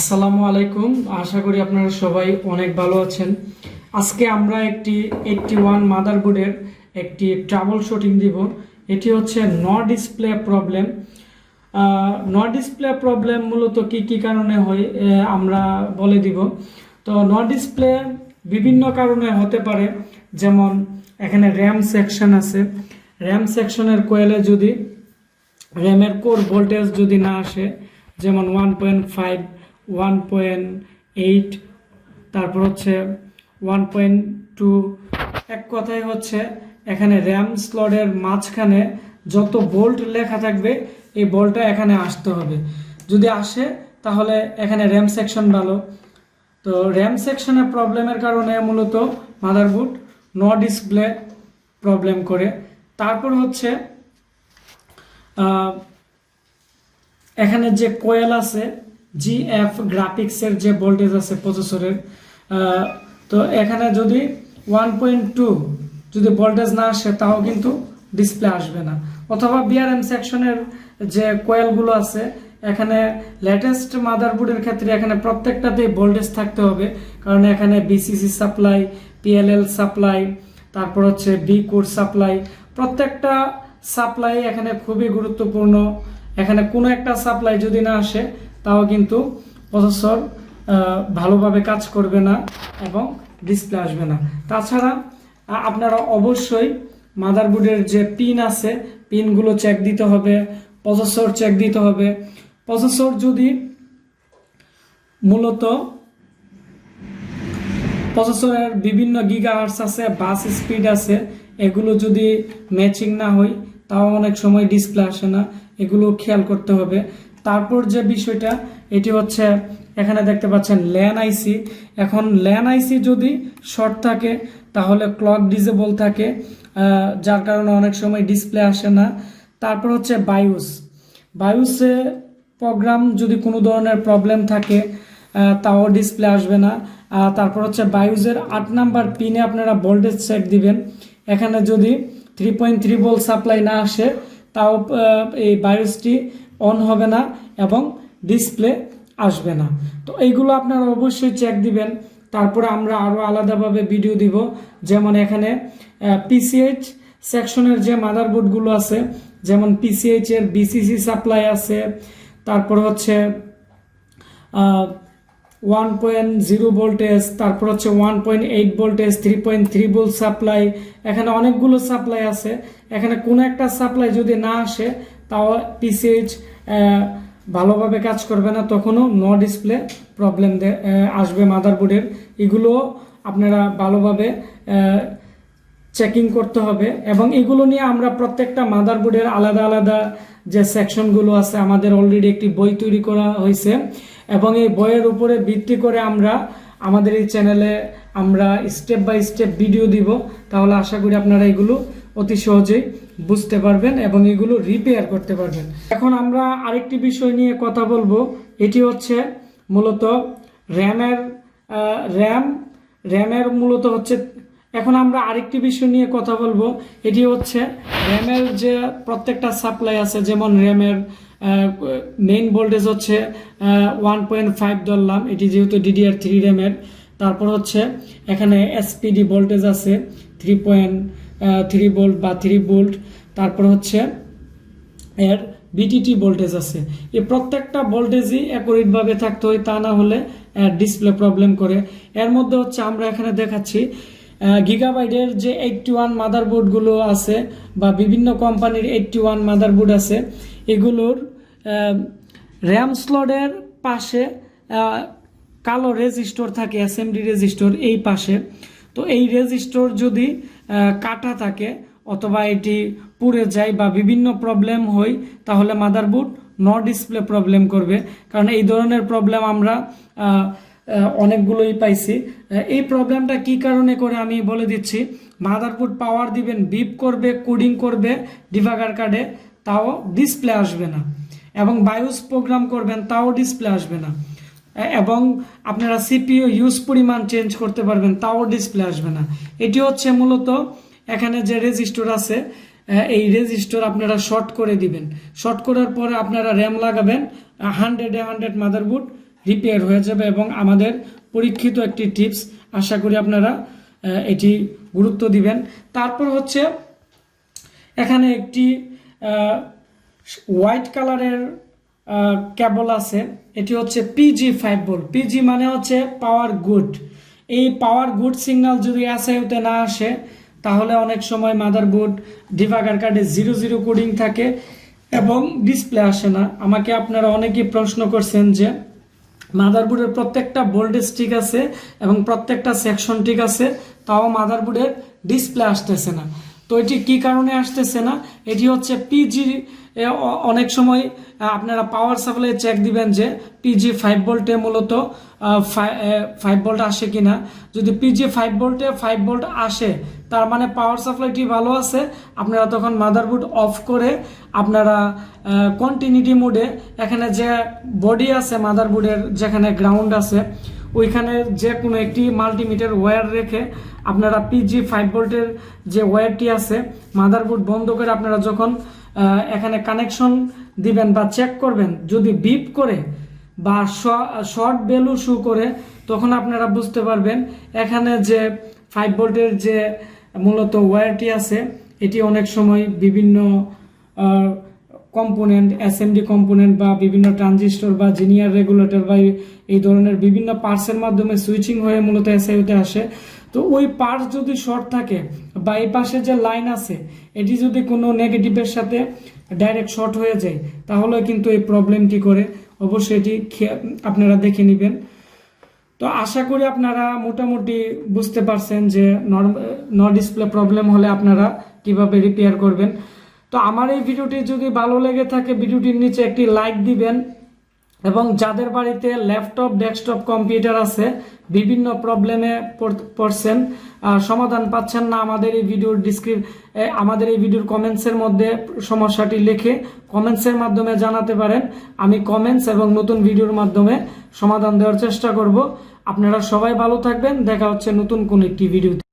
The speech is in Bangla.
আসসালামু আলাইকুম। আশা করি আপনারা সবাই অনেক ভালো আছেন। আজকে আমরা একটি এইটটি ওয়ান মাদারবোর্ডের একটি ট্রাবল শুটিং দিব। এটি হচ্ছে no display problem no display problem মূলত কি কি কারণে হয় আমরা বলে দিব। তো ন ডিসপ্লে বিভিন্ন কারণে হতে পারে। যেমন এখানে র্যাম সেকশন আছে। র্যাম সেকশনের কোয়েলে যদি র্যামের কোর ভোল্টেজ যদি না আসে, যেমন one point five one point eight তারপর হচ্ছে ওয়ান পয়েন্ট টু এক কথায় হচ্ছে এখানে র্যাম স্লটের মাঝখানে যত বোল্ট লেখা থাকবে, এই বলটা এখানে আসতে হবে। যদি আসে, তাহলে এখানে র্যাম সেকশন ভালো তো র্যাম সেকশনের প্রবলেমের কারণে মূলত মাদারবোর্ড নো ডিসপ্লে প্রবলেম করে। তারপর হচ্ছে এখানে যে কোয়েল আছে জিএফ গ্রাফিক্সের যে ভোল্টেজ আছে প্রসেসরের তো এখানে যদি ওয়ান পয়েন্ট টু যদি ভোল্টেজ না আসে, তাও কিন্তু ডিসপ্লে আসবে না। অথবা বিআরএম সেকশনের যে কোয়েলগুলো আছে, এখানে লেটেস্ট মাদারবোর্ডের ক্ষেত্রে এখানে প্রত্যেকটাতেই ভোল্টেজ থাকতে হবে। কারণ এখানে বিসিসি সাপ্লাই পিএলএল সাপ্লাই তারপর হচ্ছে বি কোড সাপ্লাই প্রত্যেকটা সাপ্লাই এখানে খুবই গুরুত্বপূর্ণ। এখানে কোনো একটা সাপ্লাই যদি না আসে তাও কিন্তু প্রসেসর ভালোভাবে কাজ করবে না এবং ডিসপ্লে আসবে না। তাছাড়া আপনারা অবশ্যই মাদারবোর্ডের যে পিন আছে পিনগুলো চেক দিতে হবে প্রসেসর চেক দিতে হবে। প্রসেসর যদি মূলত প্রসেসরের বিভিন্ন গিগাহার্স আছে বাস স্পিড আছে, এগুলো যদি ম্যাচিং না হয়, তাও অনেক সময় ডিসপ্লে আসে না। এগুলো খেয়াল করতে হবে। তারপর যে বিষয়টা, এটি হচ্ছে, এখানে দেখতে পাচ্ছেন ল্যান আইসি এখন ল্যান আইসি যদি শর্ট থাকে, তাহলে ক্লক ডিজেবল থাকে যার কারণে অনেক সময় ডিসপ্লে আসে না। তারপর হচ্ছে বায়ুস বায়ুসে প্রোগ্রাম যদি কোনো ধরনের প্রবলেম থাকে তাও ডিসপ্লে আসবে না। তারপর হচ্ছে বায়ুজের আট নাম্বার পিনে আপনারা ভোল্টেজ সেট দিবেন। এখানে যদি three point three volt supply না আসে, তাও এই বায়ুসটি অন হবে না এবং ডিসপ্লে আসবে না। তো এইগুলো আপনারা অবশ্যই চেক দিবেন। তারপরে আমরা আরও আলাদাভাবে ভিডিও দিব। যেমন এখানে পিসিএইচ সেকশনের যে মাদারবোর্ডগুলো আছে, যেমন পিসিএইচ এর বিসিসি সাপ্লাই আছে, তারপর হচ্ছে ওয়ান পয়েন্ট জিরো ভোল্টেজ তারপর হচ্ছে one point eight voltage three point three volt supply এখানে অনেকগুলো সাপ্লাই আছে। এখানে কোনো একটা সাপ্লাই যদি না আসে তাও পিসিএইচ ভালোভাবে কাজ করবে না, তখনও নো ডিসপ্লে প্রবলেম আসবে মাদারবোর্ডের এগুলো আপনারা ভালোভাবে চেকিং করতে হবে এবং এগুলো নিয়ে আমরা প্রত্যেকটা মাদারবোর্ডের আলাদা আলাদা যে সেকশনগুলো আছে, আমাদের অলরেডি একটি বই তৈরি করা হয়েছে এবং এই বইয়ের উপরে ভিত্তি করে আমরা, আমাদের এই চ্যানেলে আমরা স্টেপ বাই স্টেপ ভিডিও দিব। তাহলে আশা করি আপনারা এগুলো অতি সহজেই বুঝতে পারবেন এবং এগুলো রিপেয়ার করতে পারবেন। এখন আমরা আরেকটি বিষয় নিয়ে কথা বলব। এটি হচ্ছে মূলত র্যামের র্যাম র্যামের মূলত হচ্ছে, এখন আমরা আরেকটি বিষয় নিয়ে কথা বলব। এটি হচ্ছে র্যামের যে প্রত্যেকটা সাপ্লাই আছে, যেমন র্যামের মেইন ভোল্টেজ হচ্ছে ওয়ান পয়েন্ট ফাইভ ধরলাম। এটি যেহেতু ডিডিআর থ্রি র্যামের তারপর হচ্ছে এখানে এসপিডি ভোল্টেজ আছে থ্রি পয়েন্ট থ্রি ভোল্ট বা থ্রি ভোল্ট তারপর হচ্ছে এর বিটিটি ভোল্টেজ আছে। এই প্রত্যেকটা ভোল্টেজই অ্যাকুরেটভাবে থাকতে হয়, তা না হলে ডিসপ্লে প্রবলেম করে। এর মধ্যে হচ্ছে আমরা এখানে দেখাচ্ছি গিগাবাইটের যে এইটটি ওয়ান মাদারবোর্ডগুলো আছে বা বিভিন্ন কোম্পানির এইটটি ওয়ান মাদারবোর্ড আছে, এগুলোর র্যাম স্লটের পাশে কালো রেজিস্টর থাকে এসএমডি রেজিস্টর এই পাশে। তো এই রেজিস্টর যদি কাটা থাকে অথবা এটি পুড়ে যায় বা বিভিন্ন প্রবলেম হয়, তাহলে মাদারবোর্ড ন ডিসপ্লে প্রবলেম করবে। কারণ এই ধরনের প্রবলেম আমরা অনেকগুলোই পাইছি। এই প্রবলেমটা কি কারণে করে আমি বলে দিচ্ছি। মাদারবোর্ড পাওয়ার দিবেন বিপ করবে কোডিং করবে ডিভাগার কার্ডে তাও ডিসপ্লে আসবে না। এবং বায়োস প্রোগ্রাম করবেন, তাও ডিসপ্লে আসবে না। এবং আপনারা সিপিইউ ইউজ পরিমাণ চেঞ্জ করতে পারবেন, তাও ডিসপ্লে আসবে না। এটি হচ্ছে মূলত এখানে যে রেজিস্টর আছে এই রেজিস্টর আপনারা শর্ট করে দিবেন। শর্ট করার পরে আপনারা র্যাম লাগাবেন হান্ড্রেডে হান্ড্রেড মাদারবোর্ড রিপেয়ার হয়ে যাবে এবং আমাদের পরীক্ষিত একটি টিপস আশা করি আপনারা এটি গুরুত্ব দিবেন। তারপর হচ্ছে এখানে একটি হোয়াইট কালারের কেবল আছে, এটি হচ্ছে পিজি ফাইভ ভোল্ট পিজি মানে হচ্ছে পাওয়ার গুড এই পাওয়ার গুড সিগনাল যদি এসআইউতে না আসে, তাহলে অনেক সময় মাদারবোর্ড ডিভাগার কার্ডে জিরো জিরো কোডিং থাকে এবং ডিসপ্লে আসে না। আমাকে আপনারা অনেকেই প্রশ্ন করছেন যে মাদারবোর্ডের প্রত্যেকটা ভোল্টেজ ঠিক আছে এবং প্রত্যেকটা সেকশন ঠিক আছে, তাও মাদারবোর্ডের ডিসপ্লে আসতেছে না। তো এটি কি কারণে আসতেছে না? এটি হচ্ছে পিজি অনেক সময় আপনারা পাওয়ার সাপ্লাই চেক দিবেন যে পিজি ফাইভ ভোল্টে মূলত ফাইভ ভোল্ট আসে কি না যদি পিজি ফাইভ ভোল্টে ফাইভ ভোল্ট আসে, তার মানে পাওয়ার সাপ্লাইটি ভালো আছে, আপনারা তখন মাদারবোর্ড অফ করে আপনারা কন্টিনিউটি মোডে এখানে যে বডি আছে মাদারবোর্ডের যেখানে গ্রাউন্ড আছে ওইখানে যে কোনো একটি মাল্টিমিটার ওয়্যার রেখে আপনারা পিজি ফাইভ ভোল্টের যে ওয়্যারটি আছে মাদারবোর্ড বন্ধ করে আপনারা যখন এখানে কানেকশন দিবেন বা চেক করবেন, যদি বিপ করে বা শর্ট ভ্যালু শু করে, তখন আপনারা বুঝতে পারবেন এখানে যে ফাইভ ভোল্টের যে মূলত ওয়্যারটি আছে, এটি অনেক সময় বিভিন্ন কম্পোনেন্ট এসএমডি কম্পোনেন্ট বা বিভিন্ন ট্রানজিস্টর বা জিনিয়ার রেগুলেটর বা এই- ধরনের বিভিন্ন পার্টসের মাধ্যমে সুইচিং হয়ে মূলত এসআইউতে আসে। তো ওই পার্টস যদি শর্ট থাকে বা এই পাশে যে লাইন আছে, এটি যদি কোনো নেগেটিভের সাথে ডাইরেক্ট শর্ট হয়ে যায়, তাহলে কিন্তু এই প্রবলেমটি করে। অবশ্যই এটি আপনারা দেখে নেবেন। তো আশা করি আপনারা মোটামুটি বুঝতে পারছেন যে ন ডিসপ্লে প্রবলেম হলে আপনারা কীভাবে রিপেয়ার করবেন। তো আমার এই ভিডিওটি যদি ভালো লেগে থাকে, ভিডিওটির নিচে একটি লাইক দিবেন। এবং যাদের বাড়িতে ল্যাপটপ ডেস্কটপ কম্পিউটার আছে, বিভিন্ন প্রবলেমে পড়ছেন সমাধান পাচ্ছেন না আমাদের এই ভিডিওর ডিসক্রিপ আমাদের এই ভিডিওর কমেন্টসের মধ্যে সমস্যাটি লিখে কমেন্টসের মাধ্যমে জানাতে পারেন। আমি কমেন্টস এবং নতুন ভিডিওর মাধ্যমে সমাধান দেওয়ার চেষ্টা করব। আপনারা সবাই ভালো থাকবেন। দেখা হচ্ছে নতুন কোন একটি ভিডিওতে